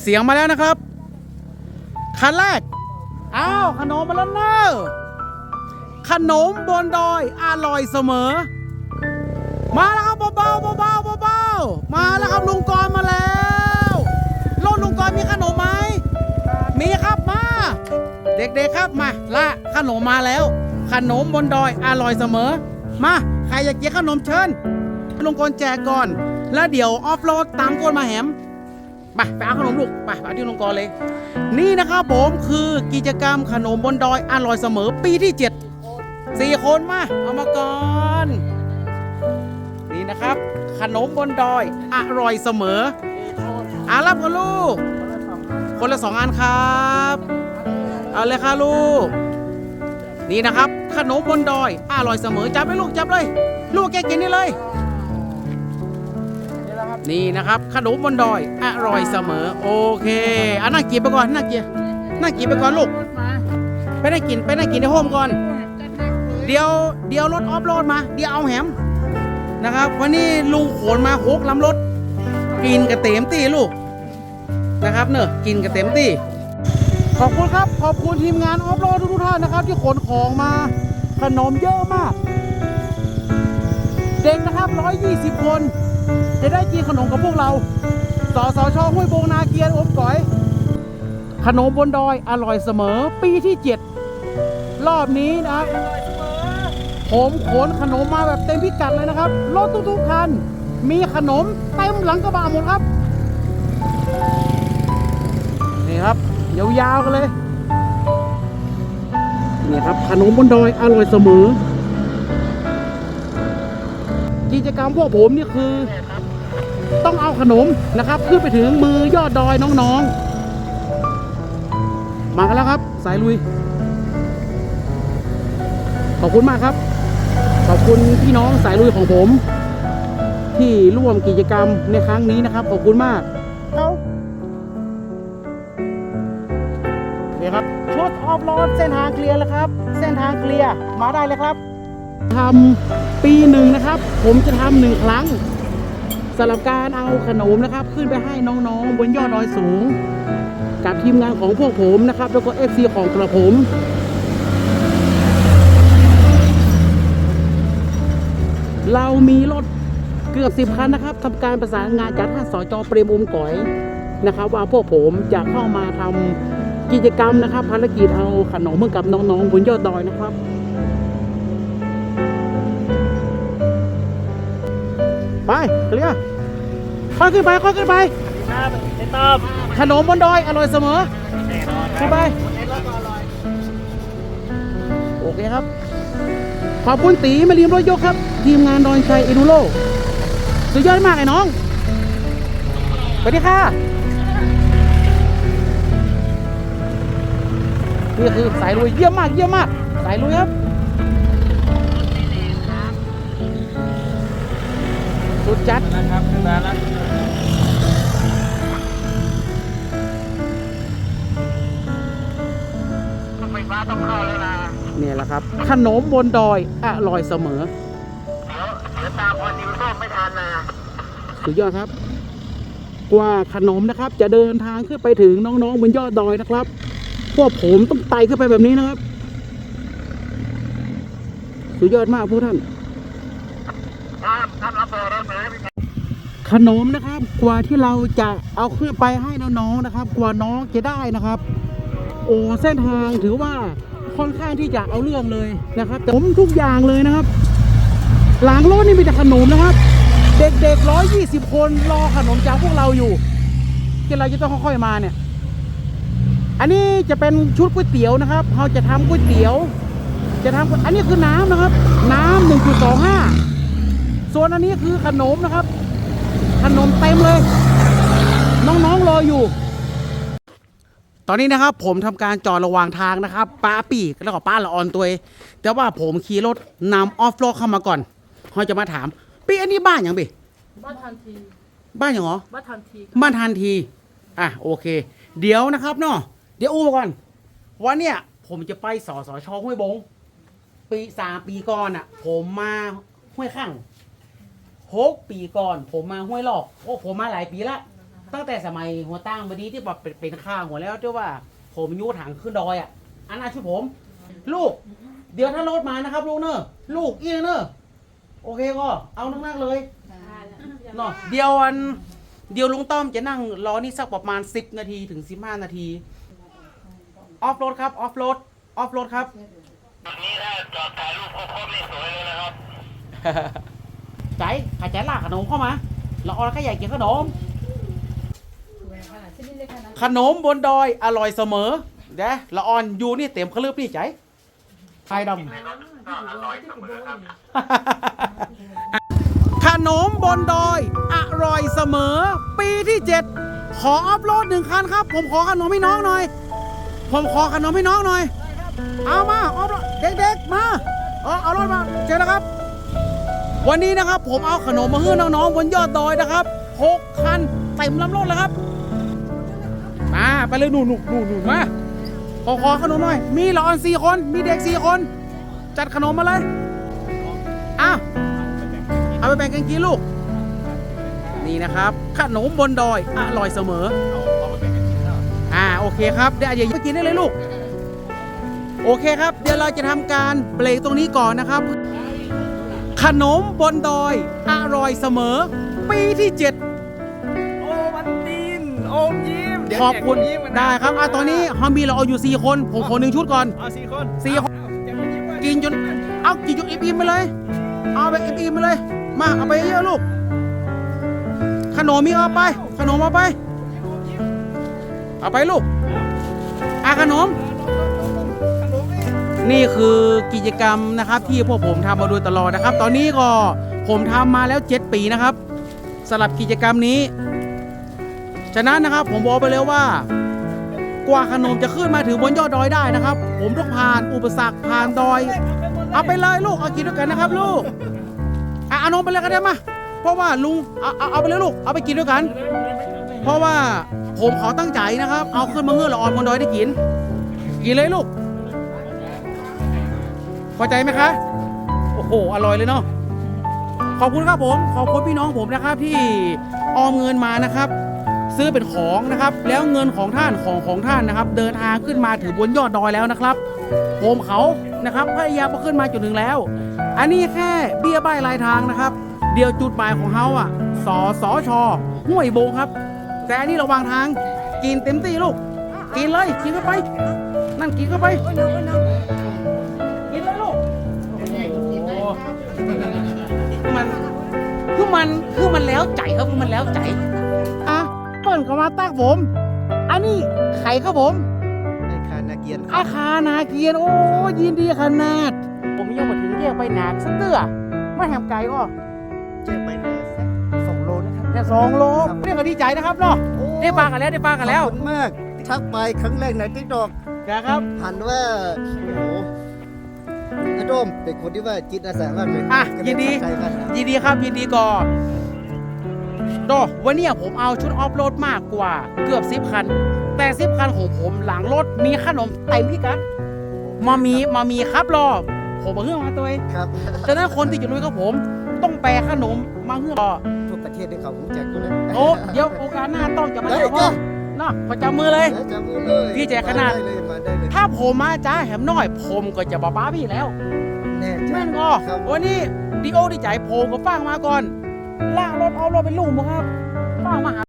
เสียงมาแล้วนะครับ คันแรก อ้าว ขนมมาแล้วเนอะขนมบนดอยอร่อยเสมอ มาแล้วครับเบาๆเบาๆเบาๆมาแล้วครับลุงกรมาแล้วรถลุงกรมีขนมไหมมีครับมา เด็กๆครับมาละขนมมาแล้ว ขนมบนดอยอร่อยเสมอ มาใครอยากกินขนมเชิญลุงกรแจกก่อน แล้วเดี๋ยวออฟโหลดตามกนมาแหม ไปไปเอาขนมลูกไปไปที่ลงกรณ์เลย นี่นะครับผมคือกิจกรรมขนมบนดอยอร่อยเสมอปีที่7สี่คนมาเอามาก่อนนี่นะครับ ขนมบนดอยอร่อยเสมออารับกันลูก คนละสองอันครับ เอาเลยค่ะลูก นี่นะครับ ขนมบนดอยอร่อยเสมอจับเลยลูกจับเลย ลูกแกกินนี่เลย นี่นะครับขนมบนดอยอร่อยเสมอ โอเคอะนั่งกินไปก่อนนั่งกินนั่งกินไปก่อนลูกไปนั่งกินไปนั่งกินในโฮมก่อน เดี๋ยวเดี๋ยวรถออฟโรดมา เดี๋ยวเอาแหมนะครับวันนี้ลุงโขนมาโคกลำรถ กินกระเต็มตีลูกนะครับเนอะกินกระเต็มตีขอบคุณครับ ขอบคุณทีมงานออฟโรดทุกท่านนะครับ ที่ขนของมาขนมเยอะมาก เด็กนะครับ 120 คน จะได้กินขนมกับพวกเรา สสชห้วยโบงนาเกียนอมก๋อย ขนมบนดอยอร่อยเสมอ ปีที่ 7 รอบนี้นะครับผมขนขนมมาแบบเต็มพิกัดเลยนะครับ รถทุกๆคัน มีขนมเต็มหลังกระบะหมดครับ นี่ครับ ยาวๆกันเลย นี่ครับ ขนมบนดอยอร่อยเสมอ กิจกรรมพวกผมนี่คือ ต้องเอาขนมนะครับ ขึ้นไปถึงมือยอดดอยน้องๆ มากันแล้วครับ สายลุย ขอบคุณมากครับ ขอบคุณพี่น้องสายลุยของผม ที่ร่วมกิจกรรมในครั้งนี้นะครับ ขอบคุณมากเอาโอเคครับชุดออฟโรดเส้นทางเคลียร์แล้วครับ เส้นทางเคลียร์มาได้เลยครับ ทำปีหนึ่งนะครับ ผมจะทำหนึ่งครั้งสำหรับการเอาขนมนะครับ ขึ้นไปให้น้องๆ บนยอดดอยสูง กับทีมงานของพวกผมนะครับ แล้วก็เอฟซีของกระผมเรามีรถเกือบสิบคันนะครับทำการประสานงานจากท่านสจเปรมอมก๋อยนะครับ ว่าพวกผมจะเข้ามาทำกิจกรรมนะครับ ภารกิจเอาขนมให้กับน้องๆบนยอดดอยนะครับ ไปเคลียร์ค่อยขึ้นไปค่อยขึ้นไปครับไอ้ต้อมขนมบนดอยอร่อยเสมอแน่นอนขึ้นไปโอเคครับ ขอบคุณตีมารีมรถยกครับ ทีมงานดอนชัยเอดูโลสุดยอดมากไอ้น้องสวัสดีค่ะ นี่คือสายลุยเยี่ยมมากเยี่ยมมาก สายลุยครับ จัดนะครับขึ้นมาแล้วไฟฟ้าต้องเข้าแล้วนะเนี่ยแหละครับ ขนมบนดอยอร่อยเสมอเดี๋ยวเดี๋ยวตามพอดิวส้มไม่ทันนะสุดยอดครับ กว่าขนมนะครับ จะเดินทางขึ้นไปถึงน้องๆบนยอดดอยนะครับ พวกผมต้องไต่ขึ้นไปแบบนี้นะครับ สุดยอดมากพวกท่าน ท่านท่านรับเบอร์ได้ไหม ขนมนะครับ กว่าที่เราจะเอาขึ้นไปให้น้องๆนะครับ กว่าน้องจะได้นะครับ โอ้เส้นทางถือว่าค่อนข้างที่จะเอาเรื่องเลยนะครับผมทุกอย่างเลยนะครับ หลังรถนี่มีแต่ขนมนะครับ เด็กๆร้อยยี่สิบคนรอขนมจากพวกเราอยู่ที่เราจะต้องค่อยๆมาเนี่ย อันนี้จะเป็นชุดก๋วยเตี๋ยวนะครับเราจะทำก๋วยเตี๋ยว จะทำอันนี้คือน้ำนะครับ น้ำหนึ่งจุดสองห้าส่วนอันนี้คือขนมนะครับ ขนมเต็มเลย น้องๆรออยู่ ตอนนี้นะครับผมทำการจอดระหว่างทางนะครับป้าปีกแล้วก็ป้าละออนตัวเองแต่ว่าผมขี่รถนำออฟโรดเข้ามาก่อนเขาจะมาถามปีอันนี้บ้านอย่างปีบ้านทันทีบ้านอย่างเหรอบ้านทันทีบ้านทันทีอะโอเค เดี๋ยวนะครับเนาะเดี๋ยวอู้มาก่อนวันเนี้ยผมจะไปสอสอชอห้วยบง ปีสามปีก่อนอะ ผมมาห้วยข้าง หกปีก่อน ผมมาห้วยหลอกโอ้ผมมาหลายปีละตั้งแต่สมัยหัวตั้งบดีที่แบบเป็นเป็นข้าหัวแล้วที่ว่า ผมยูถังขึ้นดอยอะอันนั้นช่วยผม ลูก เดี๋ยวถ้ารถมานะครับลูกเนอะลูกเอียงเนอะโอเคก็เอานักๆเลยเนาะเดี๋ยวอันเดี๋ยวลุงต้อมจะนั่งรอนี่สักประมาณ 10 นาทีถึง 15 นาที ออฟโรดครับ ออฟโรดออฟโรดครับจุดนี้ถ้าจอดถ่ายรูปครบๆนี่สวยเลยนะครับ ใจขาใจลากขนมเข้ามาเราเอาแล้วก็ใหญ่กินขนม ขนมบนดอยอร่อยเสมอเด้ละออนอยู่นี่เต็มคลืบนี่ใจไทยดำขนมบนดอยอร่อยเสมอ ปีที่7ขออัพโหลดหนึ่งคันครับ ผมขอขนมให้น้องหน่อย ผมขอขนมให้น้องหน่อย เอามาเอาเด็กๆมา เอาเอารถมาเชิญนะครับ วันนี้นะครับผมเอาขนมมาให้น้องๆบนยอดดอยนะครับหกคันเต็มลำรถแล้วครับมาไปเลยหนูหนูหนูหนูมาขอขอขนมหน่อย มีเหลออนสี่คน มีเด็กสี่คน จัดขนมมาเลยอะเอาไปแบ่งกันกินลูก นี่นะครับ ขนมบนดอย อร่อยเสมออ่าโอเคครับเดี๋ยวอย่าไปกินได้เลยลูก โอเคครับ เดี๋ยวเราจะทำการเบรกตรงนี้ก่อนนะครับ ขนมบนดอยอร่อยเสมอ ปีที่ 7 โอวันตินโอมยิ้มขอบคุณได้ครับอะตอนนี้ฮอมมีเราเอาอยู่ 4 คน ผมขอหนึ่งชุดก่อนเอาสี่คนสี่คนจะมายิ้มว่ากินจน เอากินจนอิ่มๆไปเลย เอาไปอิ่มๆไปเลย มาเอาไปเยอะๆลูก ขนมมีเอาไป ขนมเอาไป เอาไปลูกอะขนมขนม นี่คือกิจกรรมนะครับ ที่พวกผมทำมาโดยตลอดนะครับ ตอนนี้ก็ผมทำมาแล้ว 7 ปีนะครับสำหรับกิจกรรมนี้ ฉะนั้นนะครับผมบอกไปเลยว่ากว่าขนมจะขึ้นมาถึงบนยอดดอยได้นะครับ ผมต้องผ่านอุปสรรคผ่านดอย เอาไปเลยลูกเอากินด้วยกันนะครับ ลูกอะเอานมไปเลยก็ได้มาเพราะว่าลุงเอาเอาไปเลยลูกเอาไปกินด้วยกัน เพราะว่าผมขอตั้งใจนะครับ เอาขึ้นมาเมื่อละออนบนดอยได้กินกินเลยลูก พอใจไหมคะ โอ้โห อร่อยเลยเนาะ ขอบคุณครับผม ขอบคุณพี่น้องผมนะครับที่ออมเงินมานะครับ ซื้อเป็นของนะครับ แล้วเงินของท่านของของท่านนะครับ เดินทางขึ้นมาถึงบนยอดดอยแล้วนะครับผมเขานะครับพยายามมาขึ้นมาจุดหนึ่งแล้ว อันนี้แค่เบี้ยใบรายทางนะครับ เดียวจุดหมายของเขาอะสอสอชอห้วยโบงครับ แต่อันนี้ระวางทางกินเต็มที่ลูก กินเลยกินเข้าไป นั่นกินเข้าไป มันคือมันคือมันแล้วใจครับคือมันแล้วใจอะเปิ่นเข้ามาตักผม อันนี้ไข่ครับผมไอ้คานาเกียนอาคานาเกียน โอ้ยินดีขนาด ผมยังมาถึงแยกไปหนักสักเตื้อไม่แหมไก่ก็เจ๊ไปเนี่ยสักสองโลนะครับเนี่ยสองโลเรียกว่าดีใจนะครับเนาะได้ปลากันแล้วได้ปลากันแล้วขอบคุณมากทักไปครั้งแรกในทิกตอกนะครับหันว่าโอ้โหไอ้โดมเป็นคนที่ว่าจิตอาสามากเลยอะก็เลยินดีทักทายกันยินดีครับยินดีก่อนโดวันเนี้ยผมเอาชุดออฟโรดมากกว่าเกือบสิบคัน แต่สิบคันของผมหลังรถมีขนมเต็มพิกัดมามีมามีครับรอบผมมาเฮื่องมาตัวเองครับฉะนั้นคนที่อยู่ลุยกับผม ต้องแปลขนมมาเฮื่องต่อทุกประเทศที่เขารู้จักอยู่แล้วโอ้เดี๋ยวโอกาสหน้าต้องจะมาได้เจอพ่อจ้ะ เนาะขอจับมือเลยเดี๋ยวจับมือเลยพี่แจกขนาดมได้เลยมาได้เลยถ้าผมมาจ้าแหมน้อย ผมก็จะบ้าบ้าพี่แล้ว แน่ใจแม่นก็ครับวันนี้ดีโอดีใจผมก็ฟังมาก่อนล่างรถเอารถเป็นลุงบ่ครับฟังมาหา